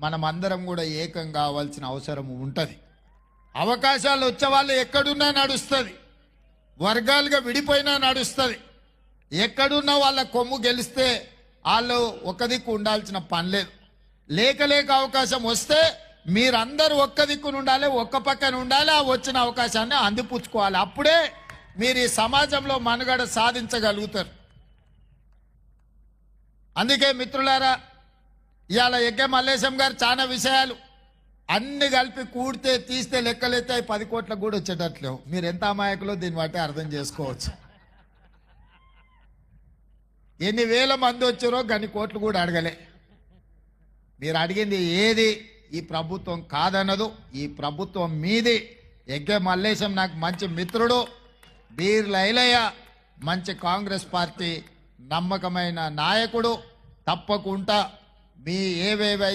మనం అందరం కూడా ఏకం కావాల్సిన అవసరం ఉంటుంది. అవకాశాలు వచ్చే వాళ్ళు ఎక్కడున్నా నడుస్తుంది. వర్గాలుగా విడిపోయినా నడుస్తుంది. ఎక్కడున్నా వాళ్ళ కొమ్ము గెలిస్తే వాళ్ళు ఒక దిక్కు ఉండాల్సిన పని లేదు. లేక లేక అవకాశం వస్తే మీరందరూ ఒక్క దిక్కున ఉండాలి ఒక్క పక్కన ఉండాలి ఆ వచ్చిన అవకాశాన్ని అందిపుచ్చుకోవాలి. అప్పుడే మీరు ఈ సమాజంలో మనుగడ సాధించగలుగుతారు. అందుకే మిత్రులారా ఇవాళ యజ్ఞ మల్లేశం గారు చాలా విషయాలు. అన్ని కలిపి కూడితే తీస్తే లెక్కలైతే అవి పది కోట్లకు కూడా వచ్చేటట్లు మీరు ఎంత అమాయకులో దీన్ని బట్టి అర్థం చేసుకోవచ్చు. ఎన్ని వేల మంది వచ్చారో గన్ని కోట్లు కూడా అడగలే. మీరు అడిగింది ఏది? ఈ ప్రభుత్వం కాదన్నదు. ఈ ప్రభుత్వం మీది. ఎగ్గే మల్లేశం నాకు మంచి మిత్రుడు. బీర్ లైలయ్య మంచి కాంగ్రెస్ పార్టీ నమ్మకమైన నాయకుడు. తప్పకుండా మీ ఏవేవైతే